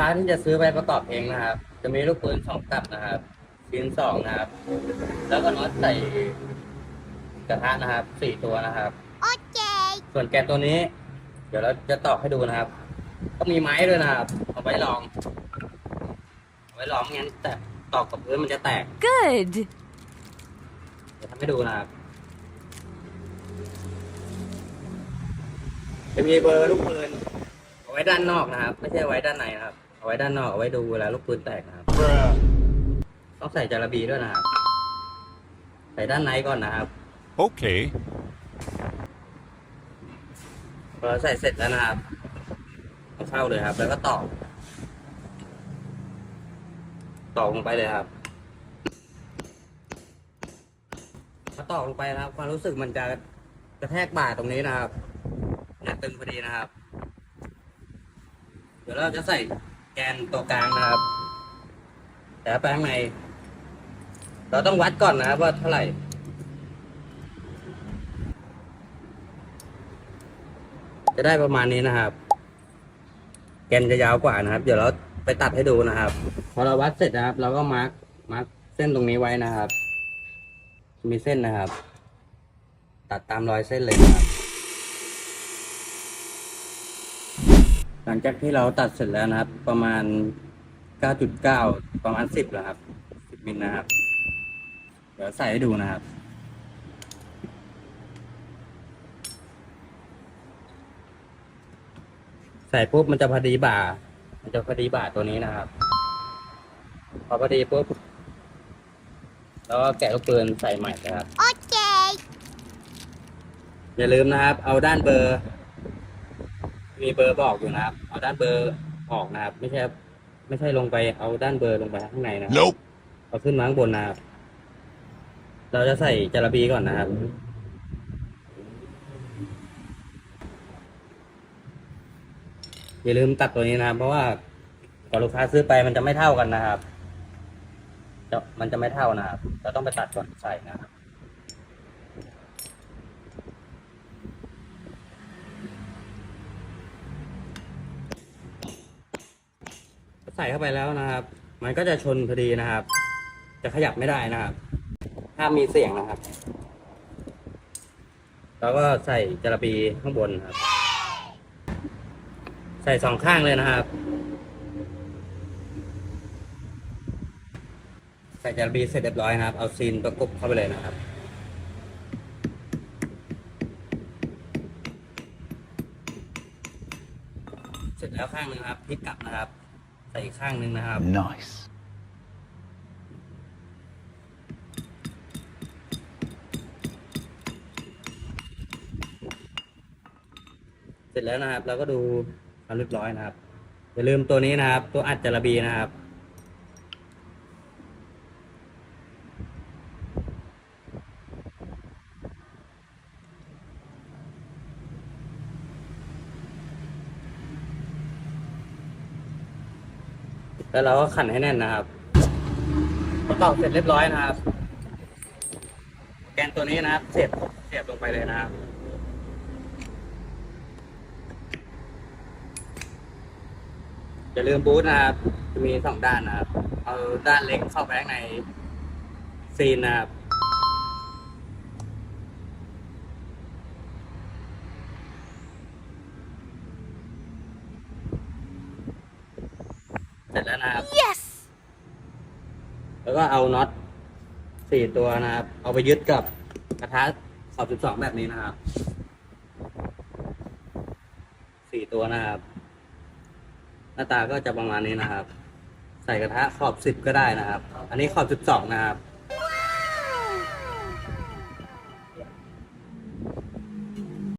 ค้าที่จะซื้อไปประกอบเองนะครับ จะมีลูกปืนสองตับนะครับชิ้นสองนะครับ แล้วก็น็อตใส่กระทะนะครับสี่ตัวนะครับ Okay. ส่วนแกนตัวนี้ เดี๋ยวเราจะตอกให้ดูนะครับก็มีไม้ด้วยนะครับเอาไว้ลองเอาไว้ลองไม่งั้นแต่ตอกกับพื้นมันจะแตก Good. เดี๋ยวทำให้ดูนะครับ จะมีเบอร์ลูกปืนเอาไว้ด้านนอกนะครับ ไม่ใช่ไว้ด้านในนะครับ เอาไว้ด้านนอกเอาไว้ดูเวลาลูกปืนแตกนะครับ ต้องใส่จาระบีด้วยนะครับ ใส่ด้านในก่อนนะครับ Okay. พอเราใส่เสร็จแล้วนะครับเอาเข้าเลยครับ แล้วก็ตอกตอกลงไปเลยครับพอตอกลงไปนะครับ ความรู้สึกมันจะกระแทกบ่าตรงนี้นะครับเนี่ยตึงพอดีนะครับ เดี๋ยวเราจะใส่แก นตัวกลางนะครับแต่แป้งในเราต้องวัดก่อนนะครับว่าเท่าไหร่จะได้ประมาณนี้นะครับ แกนจะยาวกว่านะครับ เดี๋ยวเราไปตัดให้ดูนะครับ พอเราวัดเสร็จนะครับ เราก็มาร์กมาร์กเส้นตรงนี้ไว้นะครับ มีเส้นนะครับ ตัดตามรอยเส้นเลยนะครับ ลังจากที่เราตัดเสร็จแล้วนะครับ ประมาณ 9.9 ประมาณ 10แล้วครับ 10มิลนะครับ เดี๋ยวใส่ให้ดูนะครับใส่ปุ๊บมันจะพอดีบ่า มันจะพอดีบ่าตัวนี้นะครับ พอพอดีปุ๊บ แล้วก็แกะลูกปืนใส่ใหม่นะครับ Okay. อย่าลืมนะครับ เอาด้านเบอร์ มีเบอร์บอกอยู่นะครับ เอาด้านเบอร์ออกนะครับ ไม่ใช่ ไม่ใช่ลงไปเอาด้านเบอร์ลงไปข้างในนะครับ Nope. เอาขึ้นมาข้างบนนะครับ เราจะใส่จาระบีก่อนนะครับ อย่าลืมตัดตัวนี้นะครับ เพราะว่าก่อนลูกค้าซื้อไปมันจะไม่เท่ากันนะครับจะมันจะไม่เท่านะครับเราต้องไปตัดก่อนใส่นะครับ ส่เข้าไปแล้วนะครับ มันก็จะชนพอดีนะครับ จะขยับไม่ได้นะครับห้ามมีเสียงนะครับ แล้วก็ใส่จระบีข้างบนครับ ใส่สองข้างเลยนะครับ ใส่จระบีเสร็จเรียบร้อยนะครับ เอาซีนประกบเข้าไปเลยนะครับเสร็จแล้วข้างหนึ่งครับพลิกกลับนะครับ ใส่อีกข้างหนึ่งนะครับ Nice. เสร็จแล้วนะครับ เราก็ดูความเรียบร้อยนะครับอย่าลืมตัวนี้นะครับ ตัวอัดจระบีนะครับ แล้วเราก็ขันให้แน่นนะครับประกอบเสร็จเรียบร้อยนะครับ แกนตัวนี้นะครับเสียบเสียบลงไปเลยนะครับอย่าลืมบูทนะครับ จะมีสองด้านนะครับ เอาด้านเล็กเข้าไปข้างในซีนนะครับ เสร็จแล้วนะครับ Yes. แล้วก็เอาน็อตสี่ตัวนะครับ เอาไปยึดกับกระทะขอบสิบสองแบบนี้นะครับสี่ตัวนะครับ หน้าตาก็จะประมาณนี้นะครับ ใส่กระทะขอบสิบก็ได้นะครับ อันนี้ขอบสิบสองนะครับ